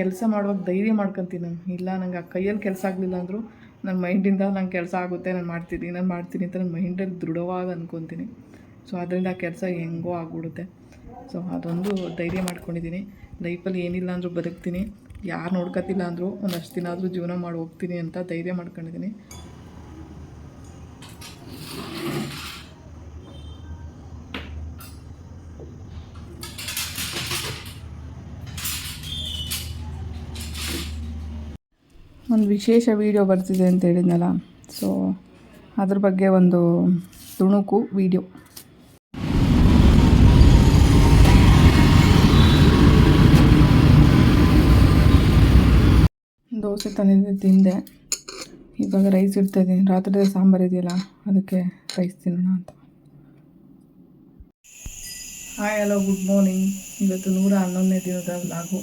ಕೆಲಸ ಮಾಡುವಾಗ ಧೈರ್ಯ ಮಾಡ್ಕೊತೀನಿ ನಾನು. ಇಲ್ಲ, ನಂಗೆ ಆ ಕೈಯಲ್ಲಿ ಕೆಲಸ ಆಗಲಿಲ್ಲ ಅಂದರೂ ನನ್ನ ಮೈಂಡಿಂದ ನಂಗೆ ಕೆಲಸ ಆಗುತ್ತೆ, ನಾನು ಮಾಡ್ತೀನಿ ನಾನು ಮಾಡ್ತೀನಿ ಅಂತ ನನ್ನ ಮೈಂಡಲ್ಲಿ ದೃಢವಾಗಿ ಅಂದ್ಕೊತೀನಿ ಸೊ, ಅದರಿಂದ ಆ ಕೆಲಸ ಹೆಂಗೋ ಆಗ್ಬಿಡುತ್ತೆ. ಸೊ, ಅದೊಂದು ಧೈರ್ಯ ಮಾಡ್ಕೊಂಡಿದ್ದೀನಿ. ಲೈಫಲ್ಲಿ ಏನಿಲ್ಲ ಅಂದರೂ ಬದುಕ್ತೀನಿ. ಯಾರು ನೋಡ್ಕೊತಿಲ್ಲ ಅಂದರೂ ಒಂದಷ್ಟು ದಿನ ಆದರೂ ಜೀವನ ಮಾಡಿ ಹೋಗ್ತೀನಿ ಅಂತ ಧೈರ್ಯ ಮಾಡ್ಕೊಂಡಿದ್ದೀನಿ. ಒಂದು ವಿಶೇಷ ವೀಡಿಯೋ ಬರ್ತಿದೆ ಅಂತ ಹೇಳಿದ್ನಲ್ಲ. ಸೊ ಅದ್ರ ಬಗ್ಗೆ ಒಂದು ತುಣುಕು ವೀಡಿಯೋ ದೋಸೆ ತಂದಿದ್ದೆ, ತಿಂದೆ. ಇವಾಗ ರೈಸ್ ಇಡ್ತಾ ಇದ್ದೀನಿ ರಾತ್ರಿ ಸಾಂಬಾರು ಇದೆಯಲ್ಲ, ಅದಕ್ಕೆ ರೈಸ್ ತಿನ್ನೋಣ ಅಂತ. ಹಾಯ್ ಹಲೋ ಗುಡ್ ಮಾರ್ನಿಂಗ್ ಇವತ್ತು ನೂರ ಹನ್ನೊಂದನೇ ದಿನದ ಲಾಗು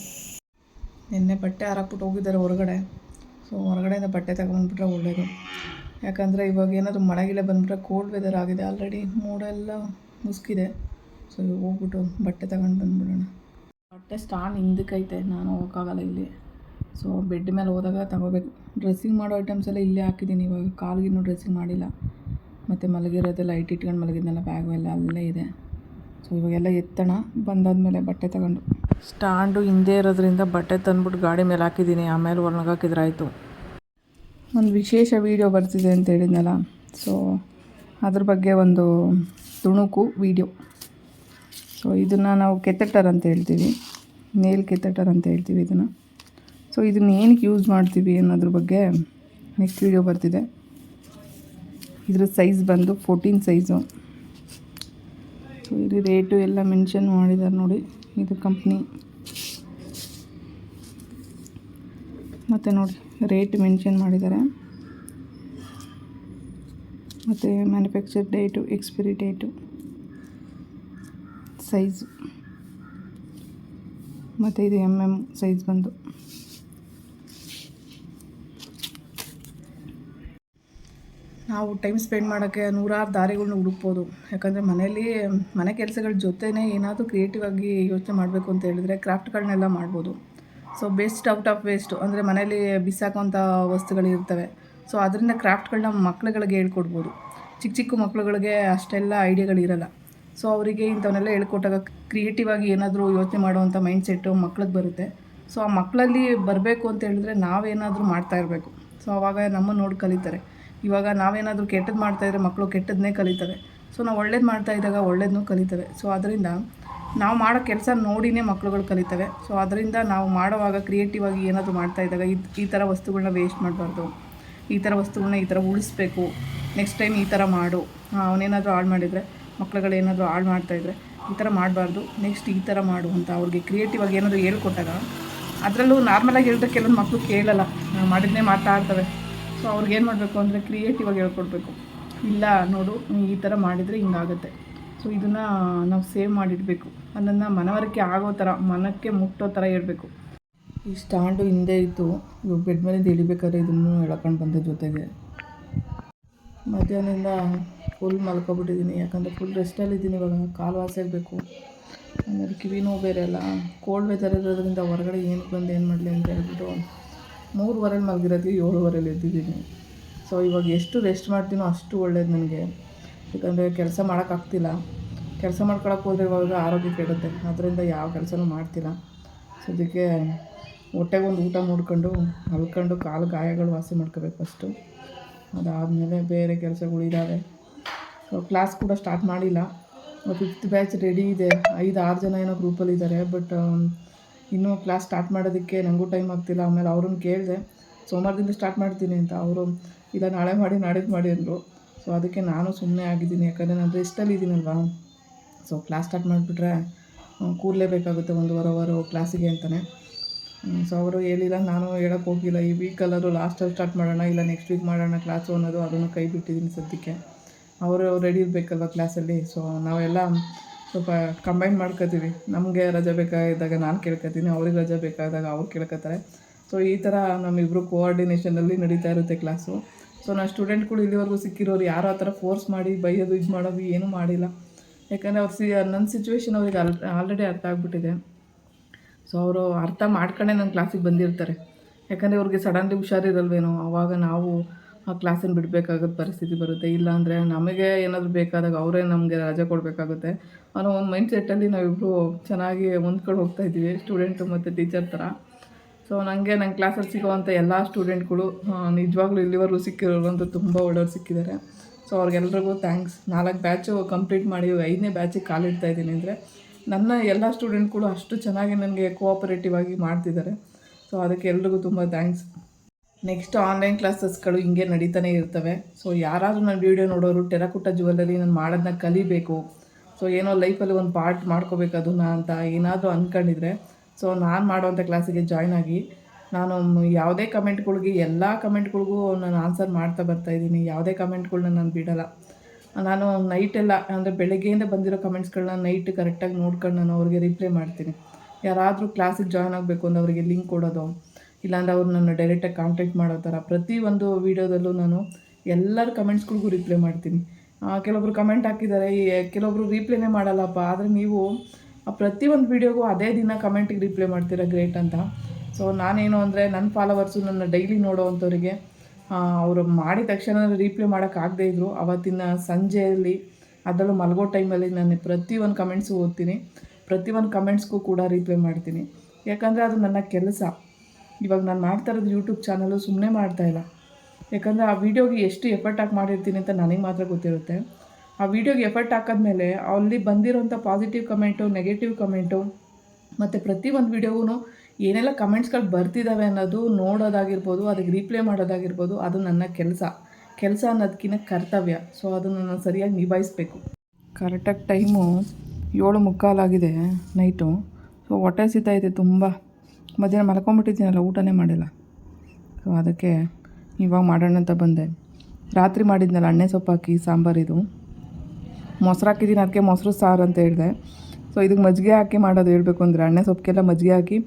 ನಿನ್ನೆ ಬಟ್ಟೆ ಹಾರಾಕ್ಬಿಟ್ಟು ಹೋಗಿದ್ದಾರೆ ಹೊರಗಡೆ. ಸೊ ಹೊರಗಡೆಯಿಂದ ಬಟ್ಟೆ ತಗೊಂಡ್ಬಿಟ್ರೆ ಒಳ್ಳೆಯದು ಯಾಕಂದರೆ ಇವಾಗ ಏನಾದರೂ ಮಳೆಗಿಲ್ಲ ಬಂದುಬಿಟ್ರೆ ಕೋಲ್ಡ್ ವೆದರ್ ಆಗಿದೆ ಆಲ್ರೆಡಿ ಮೂಡೆಲ್ಲ ಮುಸ್ಕಿದೆ. ಸೊ ಹೋಗ್ಬಿಟ್ಟು ಬಟ್ಟೆ ತಗೊಂಡು ಬಂದುಬಿಡೋಣ. ಬಟ್ಟೆ ಸ್ಟಾಂಡ್ ಹಿಂದಕ್ಕೈತೆ, ನಾನು ಹೋಗೋಕ್ಕಾಗಲ್ಲ ಇಲ್ಲಿ. ಸೊ ಬೆಡ್ ಮೇಲೆ ಹೋದಾಗ ತಗೋಬೇಕು. ಡ್ರೆಸ್ಸಿಂಗ್ ಮಾಡೋ ಐಟಮ್ಸ್ ಎಲ್ಲ ಇಲ್ಲೇ ಹಾಕಿದ್ದೀನಿ ಇವಾಗ. ಕಾಲ್ಗಿನ್ನೂ ಡ್ರೆಸ್ಸಿಂಗ್ ಮಾಡಿಲ್ಲ. ಮತ್ತು ಮಲಗಿರೋದೆಲ್ಲ ಲೈಟ್ ಇಟ್ಕೊಂಡು ಮಲಗಿದ್ನೆಲ್ಲ ಬ್ಯಾಗು ಎಲ್ಲ ಅಲ್ಲೇ ಇದೆ. ಸೊ ಇವಾಗೆಲ್ಲ ಎತ್ತಣ ಬಂದಾದಮೇಲೆ ಬಟ್ಟೆ ತಗೊಂಡು. ಸ್ಟ್ಯಾಂಡು ಹಿಂದೆ ಇರೋದ್ರಿಂದ ಬಟ್ಟೆ ತಂದ್ಬಿಟ್ಟು ಗಾಡಿ ಮೇಲೆ ಹಾಕಿದ್ದೀನಿ ಆಮೇಲೆ ಒಣಗಾಕಿದ್ರೆ ಆಯಿತು ಒಂದು ವಿಶೇಷ ವೀಡಿಯೋ ಬರ್ತಿದೆ ಅಂತ ಹೇಳಿದ್ನಲ್ಲ. ಸೊ ಅದ್ರ ಬಗ್ಗೆ ಒಂದು ತುಣುಕು ವೀಡಿಯೋ ಸೊ ಇದನ್ನು ನಾವು ಕೆತ್ತಟರ್ ಅಂತ ಹೇಳ್ತೀವಿ. ನೇಲ್ ಕೆತ್ತಟರ್ ಅಂತ ಹೇಳ್ತೀವಿ ಇದನ್ನು. ಸೊ ಇದನ್ನ ಏನಕ್ಕೆ ಯೂಸ್ ಮಾಡ್ತೀವಿ ಅನ್ನೋದ್ರ ಬಗ್ಗೆ ನೆಕ್ಸ್ಟ್ ವೀಡಿಯೋ ಬರ್ತಿದೆ. ಇದ್ರ ಸೈಜ್ ಬಂದು ಫೋರ್ಟೀನ್ ಸೈಜು ಸೊ ಇಲ್ಲಿ ರೇಟು ಎಲ್ಲ ಮೆನ್ಷನ್ ಮಾಡಿದ್ದಾರೆ ನೋಡಿ ಇದು ಕಂಪ್ನಿ. ಮತ್ತು ನೋಡಿ, ರೇಟ್ ಮೆನ್ಷನ್ ಮಾಡಿದ್ದಾರೆ ಮತ್ತು manufacture date, expiry date, size. ಮತ್ತು ಇದು ಎಂ ಎಂ ಸೈಜ್ ಬಂದು. ನಾವು ಟೈಮ್ ಸ್ಪೆಂಡ್ ಮಾಡೋಕ್ಕೆ ನೂರಾರು ದಾರಿಗಳನ್ನ ಹುಡುಕ್ಬೋದು. ಯಾಕಂದರೆ ಮನೇಲಿ ಮನೆ ಕೆಲಸಗಳ ಜೊತೆನೇ ಏನಾದರೂ ಕ್ರಿಯೇಟಿವ್ ಆಗಿ ಯೋಚನೆ ಮಾಡಬೇಕು ಅಂತ ಹೇಳಿದರೆ ಕ್ರಾಫ್ಟ್ಗಳನ್ನೆಲ್ಲ ಮಾಡ್ಬೋದು. So best out of waste ಅಂದರೆ ಮನೇಲಿ ಬಿಸಾಕುವಂಥ ವಸ್ತುಗಳಿರ್ತವೆ ಸೊ ಅದರಿಂದ ಕ್ರಾಫ್ಟ್ಗಳನ್ನ ಮಕ್ಳುಗಳಿಗೆ ಹೇಳ್ಕೊಡ್ಬೋದು. ಚಿಕ್ಕ ಚಿಕ್ಕ ಮಕ್ಕಳುಗಳಿಗೆ ಅಷ್ಟೆಲ್ಲ ಐಡಿಯಾಗಳಿರಲ್ಲ ಸೊ ಅವರಿಗೆ ಇಂಥವನ್ನೆಲ್ಲ ಹೇಳ್ಕೊಟ್ಟಾಗ ಕ್ರಿಯೇಟಿವ್ ಆಗಿ ಏನಾದರೂ ಯೋಚನೆ ಮಾಡುವಂಥ ಮೈಂಡ್ ಸೆಟ್ಟು ಮಕ್ಳಿಗೆ ಬರುತ್ತೆ. ಸೊ ಆ ಮಕ್ಕಳಲ್ಲಿ ಬರಬೇಕು ಅಂತ ಹೇಳಿದ್ರೆ ನಾವೇನಾದರೂ ಮಾಡ್ತಾ ಇರಬೇಕು. ಸೊ ಅವಾಗ ನಮ್ಮನ್ನು ನೋಡಿ ಕಲಿತಾರೆ. ಇವಾಗ ನಾವೇನಾದರೂ ಕೆಟ್ಟದ್ದು ಮಾಡ್ತಾಯಿದ್ರೆ ಮಕ್ಕಳು ಕೆಟ್ಟದ್ದನ್ನೇ ಕಲಿತವೆ. ಸೊ ನಾವು ಒಳ್ಳೇದು ಮಾಡ್ತಾ ಇದ್ದಾಗ ಒಳ್ಳೇದನ್ನೂ ಕಲಿತವೆ. ಸೊ ಅದರಿಂದ ನಾವು ಮಾಡೋ ಕೆಲಸ ನೋಡಿನೇ ಮಕ್ಕಳುಗಳು ಕಲಿತವೆ. ಸೊ ಅದರಿಂದ ನಾವು ಮಾಡೋವಾಗ ಕ್ರಿಯೇಟಿವ್ ಆಗಿ ಏನಾದರೂ ಮಾಡ್ತಾ ಇದ್ದಾಗ ಈ ಥರ ವಸ್ತುಗಳನ್ನ ವೇಸ್ಟ್ ಮಾಡಬಾರ್ದು. ಈ ಥರ ವಸ್ತುಗಳನ್ನ ಈ ಥರ ಉಳಿಸ್ಬೇಕು. ನೆಕ್ಸ್ಟ್ ಟೈಮ್ ಈ ಥರ ಮಾಡು. ಅವನೇನಾದರೂ ಹಾಳು ಮಾಡಿದರೆ, ಮಕ್ಳುಗಳು ಏನಾದರೂ ಹಾಳು ಮಾಡ್ತಾಯಿದ್ರೆ ಈ ಥರ ಮಾಡಬಾರ್ದು. ನೆಕ್ಸ್ಟ್ ಈ ಥರ ಮಾಡು ಅಂತ ಅವ್ರಿಗೆ ಕ್ರಿಯೇಟಿವ್ ಆಗಿ ಏನಾದರೂ ಹೇಳ್ಕೊಟ್ಟಾಗ, ಅದರಲ್ಲೂ ನಾರ್ಮಲಾಗಿ ಹೇಳಿದ್ರೆ ಕೆಲವೊಂದು ಮಕ್ಕಳು ಕೇಳಲ್ಲ. ಮಾಡಿದ್ನೇ ಮಾತಾಡ್ತವೆ ಸೊ ಅವ್ರಿಗೆ ಏನು ಮಾಡಬೇಕು ಅಂದರೆ ಕ್ರಿಯೇಟಿವ್ ಆಗಿ ಹೇಳ್ಕೊಡ್ಬೇಕು. ಇಲ್ಲ ನೋಡು ಈ ಥರ ಮಾಡಿದರೆ ಹಿಂಗಾಗುತ್ತೆ. ಸೊ ಇದನ್ನು ನಾವು ಸೇವ್ ಮಾಡಿಡಬೇಕು. ಅದನ್ನು ಮನವರಿಕೆ ಆಗೋ ಥರ ಮನಕ್ಕೆ ಮುಟ್ಟೋ ಥರ ಹೇಳಬೇಕು. ಈ ಸ್ಟ್ಯಾಂಡು ಹಿಂದೆ ಇತ್ತು ಇವಾಗ ಬೆಡ್ ಮೇಲಿಂದ ಇಳಿಬೇಕಾದ್ರೆ ಇದನ್ನು ಎಳ್ಕೊಂಡು ಬಂದ ಜೊತೆಗೆ. ಮಧ್ಯಾಹ್ನದಿಂದ ಫುಲ್ ಮಲ್ಕೊಬಿಟ್ಟಿದ್ದೀನಿ ಯಾಕಂದರೆ ಫುಲ್ ರೆಸ್ಟಲ್ಲಿದ್ದೀನಿ ಇವಾಗ, ಕಾಲು ವಾಸಿ ಆಗಬೇಕು. ಆಮೇಲೆ ಕಿವಿ ನೋವು ಬೇರೆ ಅಲ್ಲ. ಕೋಲ್ಡ್ ವೆದರ್ ಇರೋದ್ರಿಂದ ಹೊರಗಡೆ ಏನಕ್ಕೆ ಬಂದು ಏನು ಮಾಡಲಿ ಅಂತ ಹೇಳ್ಬಿಟ್ಟು ಮೂರುವರೆಲಿ ಮಲಗಿರೋದಕ್ಕೆ ಏಳುವರೆಲಿ ಎದ್ದಿದ್ದೀನಿ. ಸೊ ಇವಾಗ ಎಷ್ಟು ರೆಸ್ಟ್ ಮಾಡ್ತೀನೋ ಅಷ್ಟು ಒಳ್ಳೇದು ನನಗೆ. ಯಾಕಂದರೆ ಕೆಲಸ ಮಾಡೋಕ್ಕಾಗ್ತಿಲ್ಲ ಕೆಲಸ ಮಾಡ್ಕೊಳಕ್ಕೆ ಹೋದ್ರೆ ಇವಾಗ ಆರೋಗ್ಯ ಕೆಡುತ್ತೆ. ಅದರಿಂದ ಯಾವ ಕೆಲಸನೂ ಮಾಡ್ತಿಲ್ಲ. ಅದಕ್ಕೆ ಹೊಟ್ಟೆಗೆ ಒಂದು ಊಟ ಮಾಡ್ಕೊಂಡು ಮಲ್ಕೊಂಡು ಕಾಲು ಗಾಯಗಳು ವಾಸಿ ಮಾಡ್ಕೋಬೇಕು ಅಷ್ಟು. ಅದಾದಮೇಲೆ ಬೇರೆ ಕೆಲಸಗಳು ಇದ್ದಾವೆ ಸೊ ಕ್ಲಾಸ್ ಕೂಡ ಸ್ಟಾರ್ಟ್ ಮಾಡಿಲ್ಲ. ಫಿಫ್ತ್ ಬ್ಯಾಚ್ ರೆಡಿ ಇದೆ. ಐದು, ಆರು ಜನ ಏನೋ ಗ್ರೂಪಲ್ಲಿದ್ದಾರೆ ಬಟ್ ಇನ್ನೂ ಕ್ಲಾಸ್ ಸ್ಟಾರ್ಟ್ ಮಾಡೋದಕ್ಕೆ ನನಗೂ ಟೈಮ್ ಆಗ್ತಿಲ್ಲ. ಆಮೇಲೆ ಅವ್ರನ್ನ ಕೇಳಿದೆ, ಸೋಮವಾರದಿಂದ ಸ್ಟಾರ್ಟ್ ಮಾಡ್ತೀನಿ ಅಂತ. ಅವರು, ಇಲ್ಲ, ನಾಳೆ ಮಾಡಿ, ನಾಡಿದ್ದು ಮಾಡಿ ಅಂದರು. ಸೊ ಅದಕ್ಕೆ ನಾನು ಸುಮ್ಮನೆ ಆಗಿದ್ದೀನಿ. ಯಾಕಂದರೆ ನಾನು ರೆಸ್ಟಲ್ಲಿ ಇದ್ದೀನಲ್ವಾ ಸೊ ಕ್ಲಾಸ್ ಸ್ಟಾರ್ಟ್ ಮಾಡಿಬಿಟ್ರೆ ಕೂರಲೇಬೇಕಾಗುತ್ತೆ ಒಂದು ವಾರ ವಾರ ಕ್ಲಾಸಿಗೆ ಅಂತಲೇ ಸೊ ಅವರು ಹೇಳಿಲ್ಲ, ನಾನು ಹೇಳೋಕ್ಕೆ ಹೋಗಿಲ್ಲ. ಈ ವೀಕಲ್ಲಾದರೂ ಲಾಸ್ಟಲ್ಲಿ ಸ್ಟಾರ್ಟ್ ಮಾಡೋಣ, ಇಲ್ಲ ನೆಕ್ಸ್ಟ್ ವೀಕ್ ಮಾಡೋಣ ಕ್ಲಾಸು ಅನ್ನೋದು ಅದನ್ನು ಕೈ ಬಿಟ್ಟಿದ್ದೀನಿ ಸದ್ಯಕ್ಕೆ. ಅವರು ರೆಡಿ ಇರಬೇಕಲ್ವ ಕ್ಲಾಸಲ್ಲಿ ಸೊ ನಾವೆಲ್ಲ ಸ್ವಲ್ಪ ಕಂಬೈನ್ ಮಾಡ್ಕೋತೀವಿ. ನಮಗೆ ರಜೆ ಬೇಕಾದಾಗ ನಾನು ಕೇಳ್ಕೊತೀನಿ, ಅವ್ರಿಗೆ ರಜೆ ಬೇಕಾದಾಗ ಅವ್ರು ಕೇಳ್ಕೊತಾರೆ. ಸೊ ಈ ಥರ ನಮ್ಮಿಬ್ಬರು ಕೋಆರ್ಡಿನೇಷನಲ್ಲಿ ನಡೀತಾ ಇರುತ್ತೆ ಕ್ಲಾಸು ಸೊ ನಾನು ಸ್ಟೂಡೆಂಟ್ಗಳು ಇಲ್ಲಿವರೆಗೂ ಸಿಕ್ಕಿರೋರು ಯಾರು ಆ ಥರ ಫೋರ್ಸ್ ಮಾಡಿ, ಬೈಯೋದು, ಇದು ಮಾಡೋದು ಏನೂ ಮಾಡಿಲ್ಲ. ಯಾಕಂದರೆ ಅವ್ರು ಸಿ ನನ್ನ ಸಿಚುವೇಶನ್ ಅವ್ರಿಗೆ ಆಲ್ ಆಲ್ರೆಡಿ ಅರ್ಥ ಆಗಿಬಿಟ್ಟಿದೆ. ಸೊ ಅವರು ಅರ್ಥ ಮಾಡ್ಕೊಂಡೇ ನನ್ನ ಕ್ಲಾಸಿಗೆ ಬಂದಿರ್ತಾರೆ. ಯಾಕಂದರೆ ಅವ್ರಿಗೆ ಸಡನ್ಲಿ ಹುಷಾರಿರಲ್ವೇನೋ ಆವಾಗ ನಾವು ಕ್ಲಾಸನ್ನು ಬಿಡಬೇಕಾಗದ ಪರಿಸ್ಥಿತಿ ಬರುತ್ತೆ. ಇಲ್ಲಾಂದರೆ ನಮಗೆ ಏನಾದರೂ ಬೇಕಾದಾಗ ಅವರೇ ನಮಗೆ ರಜೆ ಕೊಡಬೇಕಾಗುತ್ತೆ. ಅನ್ನೋ ಒಂದು ಮೈಂಡ್ ಸೆಟ್ಟಲ್ಲಿ ನಾವಿಬ್ಬರು ಚೆನ್ನಾಗಿ ಹೊಂದ್ಕೊಂಡು ಹೋಗ್ತಾ ಇದ್ದೀವಿ ಸ್ಟೂಡೆಂಟು ಮತ್ತು ಟೀಚರ್ ಥರ ಸೊ ನನಗೆ ನನ್ನ ಕ್ಲಾಸಲ್ಲಿ ಸಿಗೋವಂಥ ಎಲ್ಲ ಸ್ಟೂಡೆಂಟ್ಗಳು ನಿಜವಾಗ್ಲೂ ಇಲ್ಲಿವರೆಗೂ ಸಿಕ್ಕಿರೋರು ತುಂಬ ಒಳ್ಳೆಯವ್ರು ಸಿಕ್ಕಿದ್ದಾರೆ. ಸೊ ಅವ್ರಿಗೆಲ್ರಿಗೂ ಥ್ಯಾಂಕ್ಸ್ ನಾಲ್ಕು ಬ್ಯಾಚು ಕಂಪ್ಲೀಟ್ ಮಾಡಿ ಐದನೇ ಬ್ಯಾಚಿಗೆ ಕಾಲಿಡ್ತಾ ಇದ್ದೀನಿ ಅಂದರೆ, ನನ್ನ ಎಲ್ಲ ಸ್ಟೂಡೆಂಟ್ಗಳು ಅಷ್ಟು ಚೆನ್ನಾಗಿ ನನಗೆ ಕೋಆಪರೇಟಿವ್ ಆಗಿ ಮಾಡ್ತಿದ್ದಾರೆ. ಸೊ ಅದಕ್ಕೆ ಎಲ್ರಿಗೂ ತುಂಬ ಥ್ಯಾಂಕ್ಸ್ ನೆಕ್ಸ್ಟ್ ಆನ್ಲೈನ್ ಕ್ಲಾಸಸ್ಗಳು ಹಿಂಗೆ ನಡೀತಾನೆ ಇರ್ತವೆ. ಸೊ ಯಾರಾದರೂ ನನ್ನ ವೀಡಿಯೋ ನೋಡೋರು, ಟೆರಕುಟ್ಟ ಜುವೆಲ್ಲರಿ ನಾನು ಮಾಡೋದನ್ನ ಕಲಿಬೇಕು. ಸೊ ಏನೋ ಲೈಫಲ್ಲಿ ಒಂದು ಪಾರ್ಟ್ ಮಾಡ್ಕೋಬೇಕು ಅದನ್ನ ಅಂತ ಏನಾದರೂ ಅಂದ್ಕೊಂಡಿದ್ರೆ ಸೊ ನಾನು ಮಾಡುವಂಥ ಕ್ಲಾಸಿಗೆ ಜಾಯ್ನ್ ಆಗಿ, ನಾನು ಯಾವುದೇ ಕಮೆಂಟ್ಗಳಿಗೆ ಎಲ್ಲ ಕಮೆಂಟ್ಗಳಿಗೂ ನಾನು ಆನ್ಸರ್ ಮಾಡ್ತಾ ಬರ್ತಾಯಿದ್ದೀನಿ ಯಾವುದೇ ಕಮೆಂಟ್ಗಳನ್ನ ನಾನು ಬಿಡಲ್ಲ. ನಾನು ನೈಟೆಲ್ಲ ಅಂದರೆ ಬೆಳಗ್ಗೆಯಿಂದ ಬಂದಿರೋ ಕಮೆಂಟ್ಸ್ಗಳನ್ನ ನೈಟ್ ಕರೆಕ್ಟಾಗಿ ನೋಡ್ಕೊಂಡು ನಾನು ಅವ್ರಿಗೆ ರಿಪ್ಲೈ ಮಾಡ್ತೀನಿ. ಯಾರಾದರೂ ಕ್ಲಾಸಿಗೆ ಜಾಯ್ನ್ ಆಗಬೇಕು ಅಂದ್ರೆ ಅವರಿಗೆ ಲಿಂಕ್ ಕೊಡೋದು. ಇಲ್ಲಾಂದ್ರೆ ಅವ್ರು ನನ್ನ ಡೈರೆಕ್ಟಾಗಿ ಕಾಂಟ್ಯಾಕ್ಟ್ ಮಾಡೋ ಥರ. ಒಂದು ವೀಡಿಯೋದಲ್ಲೂ ನಾನು ಎಲ್ಲರ ಕಮೆಂಟ್ಸ್ಗಳಿಗೂ ರಿಪ್ಲೈ ಮಾಡ್ತೀನಿ. ಕೆಲವೊಬ್ರು ಕಮೆಂಟ್ ಹಾಕಿದ್ದಾರೆ ಕೆಲವೊಬ್ರು ರಿಪ್ಲೈನೇ ಮಾಡಲ್ಲಪ್ಪ. ಆದರೆ ನೀವು ಪ್ರತಿ ಒಂದು ವೀಡಿಯೋಗೂ ಅದೇ ದಿನ ಕಮೆಂಟಿಗೆ ರಿಪ್ಲೈ ಮಾಡ್ತೀರಾ ಗ್ರೇಟ್ ಅಂತ. ಸೊ ನಾನೇನು ಅಂದರೆ ನನ್ನ ಫಾಲೋವರ್ಸು ನನ್ನ ಡೈಲಿ ನೋಡೋವಂಥವ್ರಿಗೆ ಅವರು ಮಾಡಿದ ತಕ್ಷಣ ರಿಪ್ಲೈ ಮಾಡೋಕ್ಕಾಗದೇ ಇದ್ದರು ಅವತ್ತಿನ ಸಂಜೆಯಲ್ಲಿ, ಅದರಲ್ಲೂ ಮಲಗೋ ಟೈಮಲ್ಲಿ ನಾನು ಪ್ರತಿ ಒಂದು ಕಮೆಂಟ್ಸು ಓದ್ತೀನಿ. ಪ್ರತಿ ಒಂದು ಕಮೆಂಟ್ಸ್ಗೂ ಕೂಡ ರಿಪ್ಲೈ ಮಾಡ್ತೀನಿ. ಯಾಕಂದರೆ ಅದು ನನ್ನ ಕೆಲಸ. ಇವಾಗ ನಾನು ಮಾಡ್ತಾ ಇರೋದು ಯೂಟ್ಯೂಬ್ ಚಾನಲು ಸುಮ್ಮನೆ ಮಾಡ್ತಾಯಿಲ್ಲ ಯಾಕಂದರೆ ಆ ವೀಡಿಯೋಗೆ ಎಷ್ಟು ಎಫರ್ಟ್ ಹಾಕಿ ಮಾಡಿರ್ತೀನಿ ಅಂತ ನನಗೆ ಮಾತ್ರ ಗೊತ್ತಿರುತ್ತೆ. ಆ ವೀಡಿಯೋಗೆ ಎಫರ್ಟ್ ಹಾಕಿದ್ಮೇಲೆ ಅಲ್ಲಿ ಬಂದಿರೋಂಥ ಪಾಸಿಟಿವ್ ಕಮೆಂಟು ನೆಗೆಟಿವ್ ಕಮೆಂಟು ಮತ್ತು ಒಂದು ವೀಡಿಯೋಗೂ ಏನೆಲ್ಲ ಕಮೆಂಟ್ಸ್ಗಳು ಬರ್ತಿದ್ದಾವೆ ಅನ್ನೋದು ನೋಡೋದಾಗಿರ್ಬೋದು, ಅದಕ್ಕೆ ರೀಪ್ಲೇ ಮಾಡೋದಾಗಿರ್ಬೋದು, ಅದು ನನ್ನ ಕೆಲಸ. ಕೆಲಸ ಅನ್ನೋದಕ್ಕಿಂತ ಕರ್ತವ್ಯ. ಸೊ ಅದನ್ನು ನಾನು ಸರಿಯಾಗಿ ನಿಭಾಯಿಸಬೇಕು. ಕರೆಕ್ಟಾಗಿ ಟೈಮು ಏಳು ಮುಕ್ಕಾಲಾಗಿದೆ ನೈಟು ಸೊ ಹೊಟ್ಟೆ ಇದೆ ತುಂಬ. ಮಧ್ಯಾಹ್ನ ಮಲ್ಕೊಂಬಿಟ್ಟಿದ್ದೀನಲ್ಲ, ಊಟನೇ ಮಾಡಿಲ್ಲ. ಸೊ ಅದಕ್ಕೆ ಇವಾಗ ಮಾಡೋಣ ಅಂತ ಬಂದೆ. ರಾತ್ರಿ ಮಾಡಿದ್ನಲ್ಲ, ಅಣ್ಣೆ ಸೊಪ್ಪು ಹಾಕಿ ಸಾಂಬಾರಿದು ಮೊಸರು ಹಾಕಿದ್ದೀನಿ, ಅದಕ್ಕೆ ಮೊಸರು, ಸಾರು ಅಂತ ಹೇಳಿದೆ. ಸೊ ಇದಕ್ಕೆ ಮಜ್ಜಿಗೆ ಹಾಕಿ ಮಾಡೋದು ಹೇಳಬೇಕು ಅಂದರೆ, ಅಣ್ಣೆ ಸೊಪ್ಪಿಗೆಲ್ಲ ಮಜ್ಜಿಗೆ ಹಾಕಿ,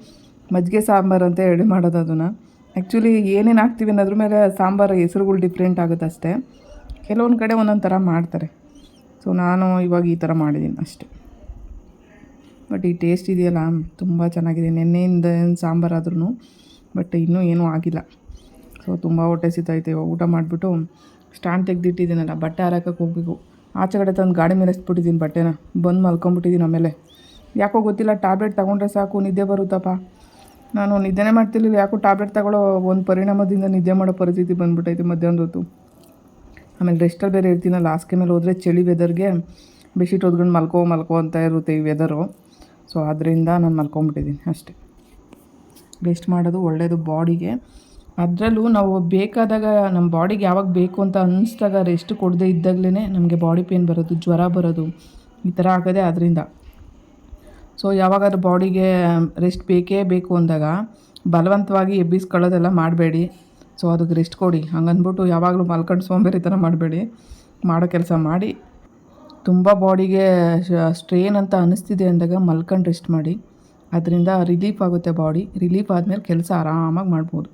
ಮಜ್ಜಿಗೆ, ಸಾಂಬಾರು ಅಂತ ಹೇಳಿ ಮಾಡೋದು ಅದನ್ನು. ಆ್ಯಕ್ಚುಲಿ ಏನೇನು ಹಾಕ್ತೀವಿ ಅನ್ನೋದ್ರ ಮೇಲೆ ಸಾಂಬಾರು ಹೆಸರುಗಳು ಡಿಫ್ರೆಂಟ್ ಆಗುತ್ತೆ ಅಷ್ಟೇ. ಕೆಲವೊಂದು ಕಡೆ ಒಂದೊಂದು ಥರ ಮಾಡ್ತಾರೆ. ಸೊ ನಾನು ಇವಾಗ ಈ ಥರ ಮಾಡಿದ್ದೀನಿ ಅಷ್ಟೇ. ಬಟ್ ಈ ಟೇಸ್ಟ್ ಇದೆಯಲ್ಲ, ತುಂಬ ಚೆನ್ನಾಗಿದೆ. ನೆನ್ನೆಯಿಂದ ಸಾಂಬಾರು ಆದ್ರೂ ಬಟ್ ಇನ್ನೂ ಏನೂ ಆಗಿಲ್ಲ. ಸೊ ತುಂಬ ಹೊಟ್ಟೆ ಇವಾಗ ಊಟ ಮಾಡಿಬಿಟ್ಟು ಸ್ಟ್ಯಾಂಡ್ ತೆಗೆದಿಟ್ಟಿದ್ದೀನಲ್ಲ, ಬಟ್ಟೆ ಹಾರಕ್ಕೆ ಹೋಗಬೇಕು. ಆಚೆ ಕಡೆ ತಂದು ಗಾಡಿ ಮೇಲೆ ಎಸ್ಬಿಟ್ಟಿದ್ದೀನಿ ಬಟ್ಟೆನ. ಬಂದು ಮಲ್ಕೊಂಬಿಟ್ಟಿದ್ದೀನಿ ಆಮೇಲೆ. ಯಾಕೋ ಗೊತ್ತಿಲ್ಲ ಟ್ಯಾಬ್ಲೆಟ್ ತೊಗೊಂಡ್ರೆ ಸಾಕು, ನಿದ್ದೆ ಬರುತ್ತಪ್ಪ. ನಾನು ನಿದ್ದೆನೇ ಮಾಡ್ತಿರ್ಲಿಲ್ಲ. ಯಾಕೋ ಟ್ಯಾಬ್ಲೆಟ್ ತಗೊಳ್ಳೋ ಒಂದು ಪರಿಣಾಮದಿಂದ ನಿದ್ದೆ ಮಾಡೋ ಪರಿಸ್ಥಿತಿ ಬಂದ್ಬಿಟ್ಟೈತೆ ಮಧ್ಯಾಹ್ನದ ಹೊತ್ತು. ಆಮೇಲೆ ರೆಸ್ಟಲ್ಲಿ ಬೇರೆ ಇರ್ತೀನಲ್ಲ, ಹಾಸಿಗೆ ಮೇಲೆ ಹೋದರೆ ಚಳಿ ವೆದರ್ಗೆ ಬೆಡ್ಶೀಟ್ ಹೊದ್ಕೊಂಡು ಮಲ್ಕೋ ಮಲ್ಕೋ ಅಂತ ಇರುತ್ತೆ ಈ ವೆದರು ಸೊ ಅದರಿಂದ ನಾನು ಮಲ್ಕೊಂಡ್ಬಿಟ್ಟಿದ್ದೀನಿ ಅಷ್ಟೇ. ರೆಸ್ಟ್ ಮಾಡೋದು ಒಳ್ಳೆಯದು ಬಾಡಿಗೆ. ಅದರಲ್ಲೂ ನಾವು ಬೇಕಾದಾಗ ನಮ್ಮ ಬಾಡಿಗೆ ಯಾವಾಗ ಬೇಕು ಅಂತ ಅನ್ನಿಸ್ದಾಗ ರೆಸ್ಟ್ ಕೊಡದೇ ಇದ್ದಾಗಲೇ ನಮಗೆ ಬಾಡಿ ಪೇನ್ ಬರೋದು, ಜ್ವರ ಬರೋದು ಈ ಥರ ಆಗೋದೇ ಅದರಿಂದ ಸೊ ಯಾವಾಗಾದ್ರೂ ಬಾಡಿಗೆ ರೆಸ್ಟ್ ಬೇಕೇ ಬೇಕು ಅಂದಾಗ ಬಲವಂತವಾಗಿ ಎಬ್ಬಿಸ್ಕೊಳ್ಳೋದೆಲ್ಲ ಮಾಡಬೇಡಿ. ಸೊ ಅದಕ್ಕೆ ರೆಸ್ಟ್ ಕೊಡಿ. ಹಂಗಂದ್ಬಿಟ್ಟು ಯಾವಾಗಲೂ ಮಲ್ಕೊಂಡು ಸೋಂಬೇರಿ ಥರ ಮಾಡಬೇಡಿ. ಮಾಡೋ ಕೆಲಸ ಮಾಡಿ. ತುಂಬ ಬಾಡಿಗೆ ಸ್ಟ್ರೇನ್ ಅಂತ ಅನ್ನಿಸ್ತಿದೆ ಅಂದಾಗ ಮಲ್ಕೊಂಡು ರೆಸ್ಟ್ ಮಾಡಿ. ಅದರಿಂದ ರಿಲೀಫ್ ಆಗುತ್ತೆ ಬಾಡಿ. ರಿಲೀಫ್ ಆದಮೇಲೆ ಕೆಲಸ ಆರಾಮಾಗಿ ಮಾಡ್ಬೋದು.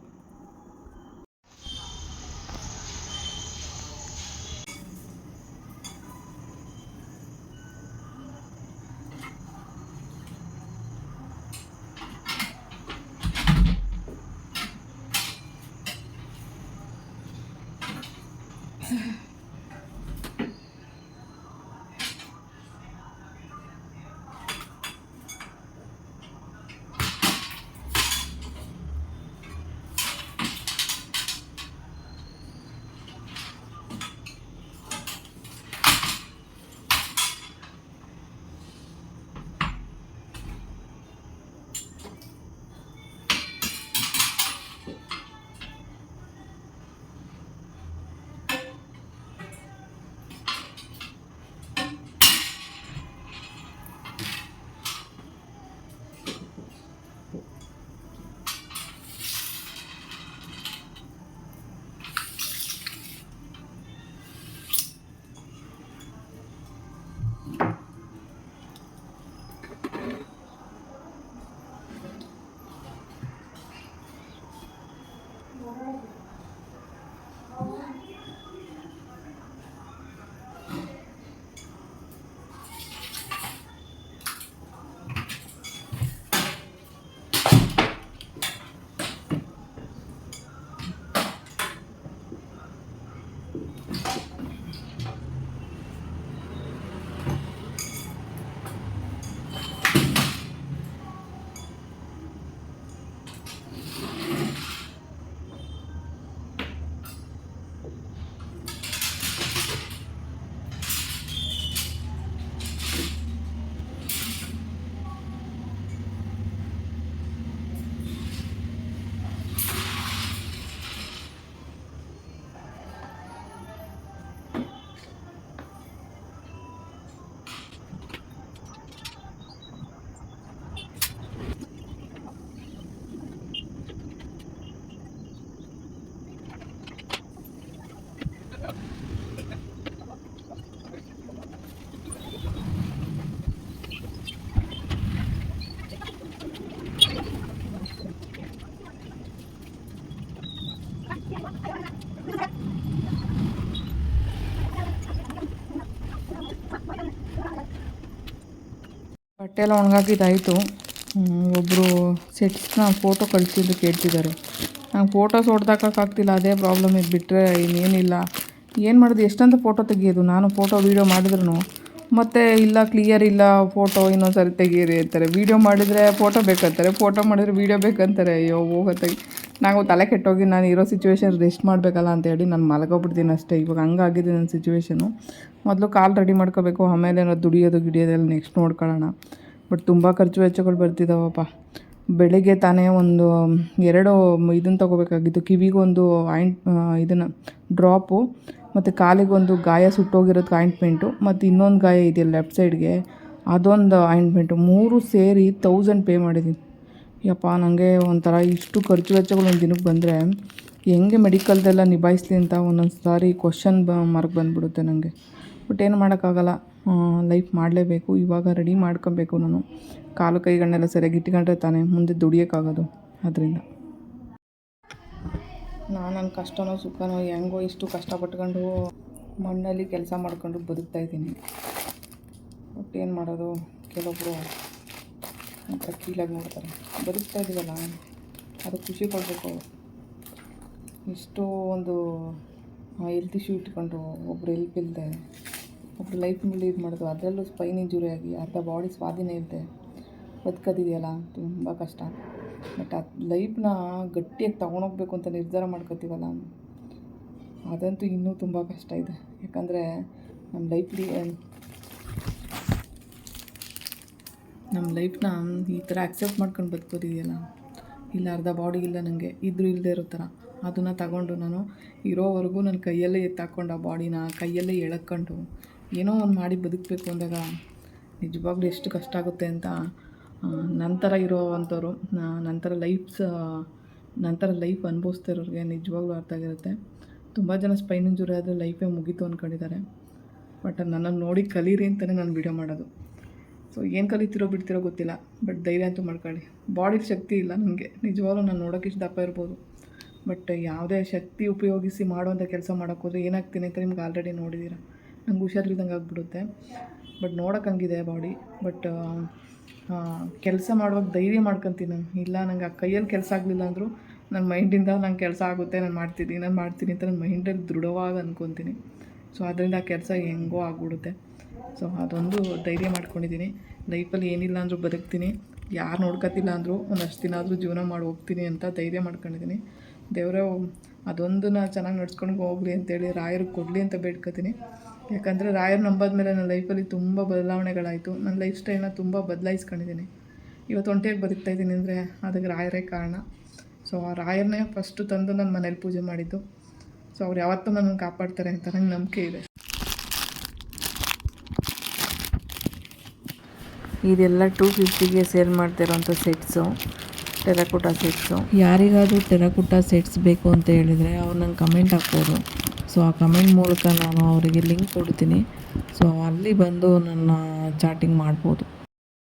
ಬಟ್ಟೆ ಎಲ್ಲ ಒಣಗಾಕಿದ್ದಾಯಿತು ಒಬ್ಬರು ಸೆಟ್ಸ್ನ ಫೋಟೋ ಕಳಿಸಿದ್ದು ಕೇಳ್ತಿದ್ದಾರೆ. ನಂಗೆ ಫೋಟೋಸ್ ಹೊಡ್ದಾಕೋಕ್ಕಾಗ್ತಿಲ್ಲ ಅದೇ ಪ್ರಾಬ್ಲಮ್ ಇದು ಬಿಟ್ಟರೆ ಇನ್ನೇನಿಲ್ಲ. ಏನು ಮಾಡೋದು, ಎಷ್ಟಂತ ಫೋಟೋ ತೆಗಿಯೋದು? ನಾನು ಫೋಟೋ ವೀಡಿಯೋ ಮಾಡಿದ್ರು ಮತ್ತು ಇಲ್ಲ ಕ್ಲಿಯರ್ ಇಲ್ಲ ಫೋಟೋ ಇನ್ನೊಂದು ಸರಿ ತೆಗೀರಿ ಅಂತಾರೆ. ವೀಡಿಯೋ ಮಾಡಿದರೆ ಫೋಟೋ ಬೇಕಂತಾರೆ. ಫೋಟೋ ಮಾಡಿದರೆ ವೀಡಿಯೋ ಬೇಕಂತಾರೆ. ಅಯ್ಯೋ ಹೋಗತ್ತೆ ನಾವು ತಲೆ ಕೆಟ್ಟೋಗಿ ನಾನು ಇರೋ ಸಿಚುವೇಶನ್ ರೆಸ್ಟ್ ಮಾಡಬೇಕಲ್ಲ ಅಂತೇಳಿ ನಾನು ಮಲಗೋಗ್ಬಿಡ್ತೀನಿ ಅಷ್ಟೇ. ಇವಾಗ ಹಂಗಾಗಿದೆ ನನ್ನ ಸಿಚುವೇಶನು ಮೊದಲು ಕಾಲು ರೆಡಿ ಮಾಡ್ಕೋಬೇಕು, ಆಮೇಲೆ ದುಡಿಯೋದು ಗಿಡಿಯೋದೆಲ್ಲ ನೆಕ್ಸ್ಟ್ ನೋಡ್ಕೊಳ್ಳೋಣ. ಬಟ್ ತುಂಬ ಖರ್ಚು ವೆಚ್ಚಗಳು ಬರ್ತಿದ್ದಾವಪ್ಪ ಬೆಳಗ್ಗೆ ತಾನೇ ಒಂದು ಎರಡು ಇದನ್ನು ತೊಗೋಬೇಕಾಗಿತ್ತು. ಕಿವಿಗೊಂದು ಆಯಿಂಟ್ ಇದನ್ನು, ಡ್ರಾಪು, ಮತ್ತು ಕಾಲಿಗೊಂದು ಗಾಯ ಸುಟ್ಟೋಗಿರೋದು ಆಯಿಂಟ್ಮೆಂಟು ಮತ್ತು ಇನ್ನೊಂದು ಗಾಯ ಇದೆಯಲ್ಲ ಲೆಫ್ಟ್ ಸೈಡ್ಗೆ, ಅದೊಂದು ಆಯಿಂಟ್ಮೆಂಟು ಮೂರು ಸೇರಿ ತೌಸಂಡ್ ಪೇ ಮಾಡಿದ್ದೀನಿ ಯಪ್ಪ ನನಗೆ ಒಂಥರ ಇಷ್ಟು ಖರ್ಚು ವೆಚ್ಚಗಳು ಒಂದು ದಿನಕ್ಕೆ ಬಂದರೆ ಹೆಂಗೆ ಮೆಡಿಕಲ್ದೆಲ್ಲ ನಿಭಾಯಿಸ್ಲಿ ಅಂತ ಒಂದೊಂದು ಸಾರಿ ಕ್ವಶನ್ ಬ, ಮಾರ್ಕ್ ಬಂದುಬಿಡುತ್ತೆ ನನಗೆ ಬಟ್ ಏನು ಮಾಡೋಕ್ಕಾಗಲ್ಲ. ಲೈಫ್ ಮಾಡಲೇಬೇಕು, ಇವಾಗ ರೆಡಿ ಮಾಡ್ಕೊಬೇಕು ನಾನು. ಕಾಲು ಕೈಗಳನ್ನೆಲ್ಲ ಸರಿಯಾಗಿ ಇಟ್ಕೊಂಡ್ರೆ ತಾನೇ ಮುಂದೆ ದುಡಿಯೋಕ್ಕಾಗೋದು ಅದರಿಂದ. ನಾನು ನನ್ನ ಕಷ್ಟನೋ ಸುಖನೋ ಹೆಂಗೋ ಇಷ್ಟು ಕಷ್ಟಪಟ್ಕೊಂಡು ಮಣ್ಣಲ್ಲಿ ಕೆಲಸ ಮಾಡ್ಕೊಂಡು ಬದುಕ್ತಾ ಇದ್ದೀನಿ. ಬಟ್ ಏನು ಮಾಡೋದು? ಕೆಲವೊಬ್ಬರು ಒಂಥರ ಕೀಳಾಗಿ ನೋಡ್ತಾರೆ. ಬದುಕ್ತಾ ಇದ್ದೀವಲ್ಲ ಅದು ಖುಷಿ ಕೊಡಬೇಕು ಇಷ್ಟು ಒಂದು ಹೆಲ್ತ್ ಇಶ್ಯೂ ಇಟ್ಕೊಂಡು ಒಬ್ರು ಹೆಲ್ಪ್ ಇಲ್ಲದೆ ಒಬ್ರು ಲೈಫ್ ಲೀಡ್ ಮಾಡೋದು ಅದರಲ್ಲೂ ಸ್ಪೈನ್ ಇಂಜುರಿ ಆಗಿ ಅರ್ಧ ಬಾಡಿ ಸ್ವಾಧೀನ ಇರುತ್ತೆ ಬದುಕೋದಿದೆಯಲ್ಲ, ತುಂಬ ಕಷ್ಟ. ಬಟ್ ಆ ಲೈಫ್ನ ಗಟ್ಟಿಯಾಗಿ ತೊಗೊಂಡೋಗ್ಬೇಕು ಅಂತ ನಿರ್ಧಾರ ಮಾಡ್ಕೋತೀವಲ್ಲ, ಅದಂತೂ ಇನ್ನೂ ತುಂಬ ಕಷ್ಟ ಇದೆ. ಯಾಕಂದರೆ ನಮ್ಮ ಲೈಫ್ಲಿ ನಮ್ಮ ಲೈಫ್ನ ಈ ಥರ ಆಕ್ಸೆಪ್ಟ್ ಮಾಡ್ಕೊಂಡು ಬದುಕೋದಿದೆಯಲ್ಲ, ಇಲ್ಲ ಅರ್ಧ ಬಾಡಿ ಇಲ್ಲ ನನಗೆ ಇದ್ರೂ ಇಲ್ಲದೆ ಇರೋ ಥರ ಅದನ್ನು ತಗೊಂಡು ನಾನು ಇರೋವರೆಗೂ ನನ್ನ ಕೈಯಲ್ಲೇ ಎತ್ತಾಕೊಂಡು ಆ ಬಾಡಿನ ಕೈಯಲ್ಲೇ ಎಳಕೊಂಡು ಏನೋ ಒಂದು ಮಾಡಿ ಬದುಕಬೇಕು ಅಂದಾಗ ನಿಜವಾಗ್ಲೂ ಎಷ್ಟು ಕಷ್ಟ ಆಗುತ್ತೆ ಅಂತ ನಂತರ ಇರೋವಂಥವ್ರು ನಂತರ ಲೈಫ್ಸ್ ನಂತರ ಲೈಫ್ ಅನುಭವಿಸ್ತಿರೋರಿಗೆ ನಿಜವಾಗ್ಲೂ ಅರ್ಥ ಆಗಿರುತ್ತೆ. ತುಂಬ ಜನ ಸ್ಪೈನ್ ಇಂಜುರಿ ಆದರೆ ಲೈಫೇ ಮುಗೀತು ಅಂದ್ಕೊಂಡಿದ್ದಾರೆ ಬಟ್ ನನ್ನನ್ನು ನೋಡಿ ಕಲೀರಿ ಅಂತಲೇ ನಾನು ವಿಡಿಯೋ ಮಾಡೋದು. ಸೊ ಏನು ಕಲಿತಿರೋ ಬಿಡ್ತಿರೋ ಗೊತ್ತಿಲ್ಲ ಬಟ್ ಧೈರ್ಯ ಅಂತೂ ಮಾಡ್ಕೊಳ್ಳಿ. ಬಾಡಿ ಶಕ್ತಿ ಇಲ್ಲ ನನಗೆ. ನಿಜವಾಗ್ಲೂ ನಾನು ನೋಡೋಕೆ ಇಷ್ಟು ದಪ್ಪ ಇರ್ಬೋದು. ಬಟ್ ಯಾವುದೇ ಶಕ್ತಿ ಉಪಯೋಗಿಸಿ ಮಾಡುವಂಥ ಕೆಲಸ ಮಾಡೋಕ್ಕೋದ್ರೆ ಏನಾಗ್ತೀನಿ ಅಂತ ನಿಮ್ಗೆ ಆಲ್ರೆಡಿ ನೋಡಿದ್ದೀರ ನಂಗೆ ಹುಷಾರಿಲ್ದಂಗೆ ಆಗಿಬಿಡುತ್ತೆ. ಬಟ್ ನೋಡೋಕೆ ಹಂಗಿದೆ ಬಾಡಿ ಬಟ್ ಕೆಲಸ ಮಾಡುವಾಗ ಧೈರ್ಯ ಮಾಡ್ಕೊತೀನಿ ಇಲ್ಲ, ನಂಗೆ ಆ ಕೈಯಲ್ಲಿ ಕೆಲಸ ಆಗಲಿಲ್ಲ ಅಂದರೂ ನನ್ನ ಮೈಂಡಿಂದ ನಂಗೆ ಕೆಲಸ ಆಗುತ್ತೆ, ನಾನು ಮಾಡ್ತೀನಿ ನಾನು ಮಾಡ್ತೀನಿ ಅಂತ ನನ್ನ ಮೈಂಡಲ್ಲಿ ದೃಢವಾಗಿ ಅಂದ್ಕೊತೀನಿ ಸೊ ಅದರಿಂದ ಆ ಕೆಲಸ ಹೆಂಗೋ ಆಗ್ಬಿಡುತ್ತೆ. ಸೊ ಅದೊಂದು ಧೈರ್ಯ ಮಾಡ್ಕೊಂಡಿದ್ದೀನಿ. ಲೈಫಲ್ಲಿ ಏನಿಲ್ಲ ಅಂದರೂ ಬದುಕ್ತೀನಿ. ಯಾರು ನೋಡ್ಕೊತಿಲ್ಲ ಅಂದರೂ ಒಂದಷ್ಟು ದಿನ ಆದರೂ ಜೀವನ ಮಾಡಿ ಹೋಗ್ತೀನಿ ಅಂತ ಧೈರ್ಯ ಮಾಡ್ಕೊಂಡಿದ್ದೀನಿ. ದೇವರೇ, ಅದೊಂದನ್ನ ಚೆನ್ನಾಗಿ ನಡ್ಸ್ಕೊಂಡು ಹೋಗ್ಲಿ ಅಂತೇಳಿ ರಾಯರಿಗೆ ಕೊಡಲಿ ಅಂತ ಬೇಡ್ಕೊತೀನಿ. ಯಾಕಂದರೆ ರಾಯರು ನಂಬಾದ್ಮೇಲೆ ನನ್ನ ಲೈಫಲ್ಲಿ ತುಂಬ ಬದಲಾವಣೆಗಳಾಯಿತು. ನನ್ನ ಲೈಫ್ ಸ್ಟೈಲ್ನ ತುಂಬ ಬದಲಾಯಿಸ್ಕೊಂಡಿದ್ದೀನಿ ಇವತ್ತು ಒಂಟಿಯಾಗಿ ಬದುಕ್ತಾ ಇದ್ದೀನಿ ಅಂದರೆ ಅದಕ್ಕೆ ರಾಯರೇ ಕಾರಣ. ಸೊ ಆ ರಾಯರನ್ನೇ ಫಸ್ಟು ತಂದು ನನ್ನ ಮನೇಲಿ ಪೂಜೆ ಮಾಡಿದ್ದು. ಸೊ ಅವ್ರು ಯಾವತ್ತೂ ನನ್ನನ್ನು ಕಾಪಾಡ್ತಾರೆ ಅಂತ ನಂಗೆ ನಂಬಿಕೆ ಇದೆ. ಇದೆಲ್ಲ ಟೂ ಫಿಫ್ಟಿಗೆ ಸೇಲ್ ಮಾಡ್ತಿರೋಂಥ ಸೆಟ್ಸು ಟೆರಾಕೋಟಾ ಸೆಟ್ಸು ಯಾರಿಗಾದರೂ ಟೆರಾಕೋಟಾ ಸೆಟ್ಸ್ ಬೇಕು ಅಂತ ಹೇಳಿದರೆ ಅವ್ರು ನಂಗೆ ಕಮೆಂಟ್ ಹಾಕ್ಬೋದು. ಸೊ ಆ ಕಮೆಂಟ್ ಮೂಲಕ ನಾನು ಅವರಿಗೆ ಲಿಂಕ್ ಕೊಡ್ತೀನಿ. ಸೊ ಅಲ್ಲಿ ಬಂದು ನನ್ನ ಚಾಟಿಂಗ್ ಮಾಡ್ಬೋದು.